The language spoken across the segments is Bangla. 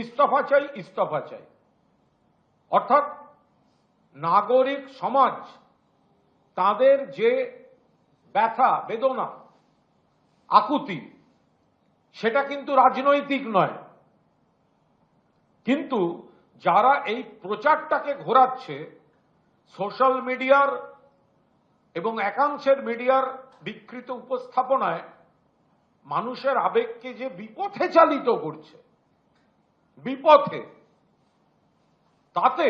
ইস্তফা চাই ইস্তফা চাই। অর্থাৎ নাগরিক সমাজ, তাদের যে ব্যথা, বেদনা, আকুতি, সেটা কিন্তু রাজনৈতিক নয়। কিন্তু যারা এই প্রচারটাকে ঘোরাচ্ছে, সোশ্যাল মিডিয়ার এবং একাংশের মিডিয়ার বিকৃত উপস্থাপনায়, মানুষের আবেগকে যে বিপথে চালিত করছে বিপথে। তাতে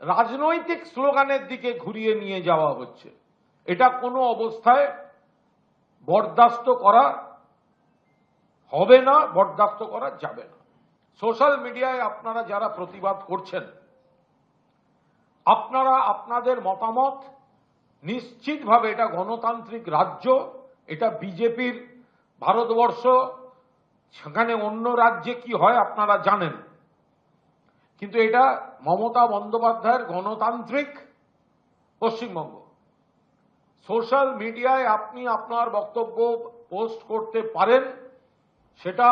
রাজনৈতিক স্লোগানের দিকে ঘুরিয়ে নিয়ে যাওয়া হচ্ছে। এটা কোনো অবস্থায় বরদাস্ত করা হবে না, বরদাস্ত করা যাবে না। সোশ্যাল মিডিয়ায় আপনারা যারা প্রতিবাদ করছেন, আপনারা আপনাদের মতামত, নিশ্চিতভাবে এটা গণতান্ত্রিক রাজ্য, এটা বিজেপির ভারতবর্ষ সেখানে অন্য রাজ্যে কি হয় আপনারা জানেন। কিন্তু এটা মমতা বন্দ্যোপাধ্যায়ের গণতান্ত্রিক পশ্চিমবঙ্গ। সোশ্যাল মিডিয়ায় আপনি আপনার বক্তব্য পোস্ট করতে পারেন, সেটা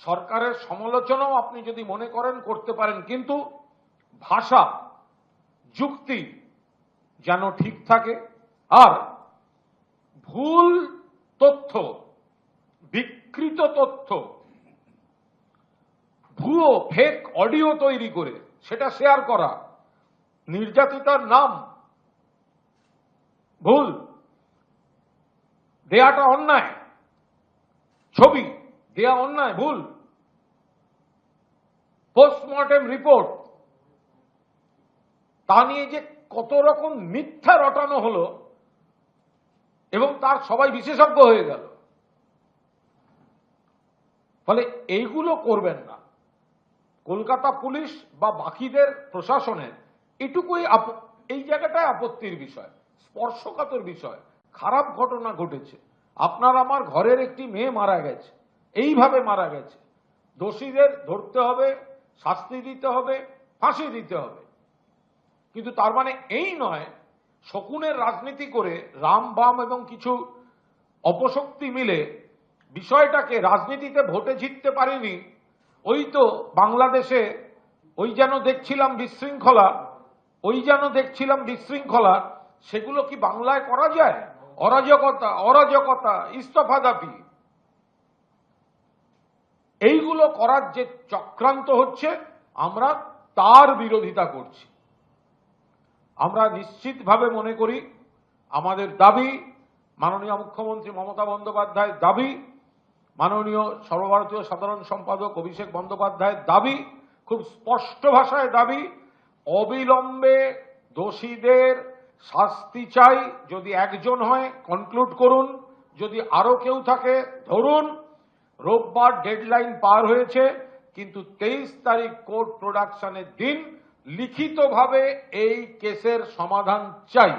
সরকারের সমালোচনাও আপনি যদি মনে করেন করতে পারেন, কিন্তু ভাষা, যুক্তি যেন ঠিক থাকে, আর ভুল তথ্য বিকৃত তথ্য। ভুয়ো ফেক অডিও তৈরি করে, সেটা শেয়ার করা। নির্যাতিতার নাম। ভুল। দেয়াটা অন্যায়। ছবি, দেয়া অন্যায়, ভুল। পোস্টমর্টেম রিপোর্ট তা নিয়ে যে কত রকম মিথ্যা রটানো হলো, এবং তার সবাই বিশেষজ্ঞ হয়ে গেল। ফলে এইগুলো করবেন না। কলকাতা পুলিশ বা বাকিদের প্রশাসনের এটুকুই এই জায়গাটায় আপত্তির বিষয়, স্পর্শকাতর বিষয়। খারাপ ঘটনা ঘটেছে। আপনার আমার ঘরের একটি মেয়ে মারা গেছে। এইভাবে মারা গেছে। দোষীদের ধরতে হবে, শাস্তি দিতে হবে, ফাঁসি দিতে হবে। কিন্তু তার মানে এই নয়, শকুনের রাজনীতি করে রাম, বাম এবং কিছু অপশক্তি মিলে বিষয়টাকে রাজনীতিতে ভোটে জিততে পারেনি, ওই তো বাংলাদেশে ওই যেন দেখছিলাম বিশৃঙ্খলা, ওই যেন দেখছিলাম বিশৃঙ্খলা, সেগুলো কি বাংলায় করা যায়? অরাজকতা অরাজকতা ইস্তফা দাবি এইগুলো করার যে চক্রান্ত হচ্ছে, আমরা তার বিরোধিতা করছি। আমরা নিশ্চিতভাবে মনে করি, আমাদের দাবি, মাননীয় মুখ্যমন্ত্রী মমতা বন্দ্যোপাধ্যায়ের দাবি মাননীয় সর্বভারতীয় সাধারণ সম্পাদক অভিষেক বন্দ্যোপাধ্যায়ের দাবি, খুব স্পষ্ট ভাষায় দাবি, অবিলম্বে দোষীদের শাস্তি চাই, যদি একজন হয় কনক্লুড করুন, যদি আরও কেউ থাকে, ধরুন, রোববার ডেডলাইন পার হয়েছে, কিন্তু তেইশ তারিখ কোর্ট প্রোডাকশনের দিন লিখিতভাবে এই কেসের সমাধান চাই।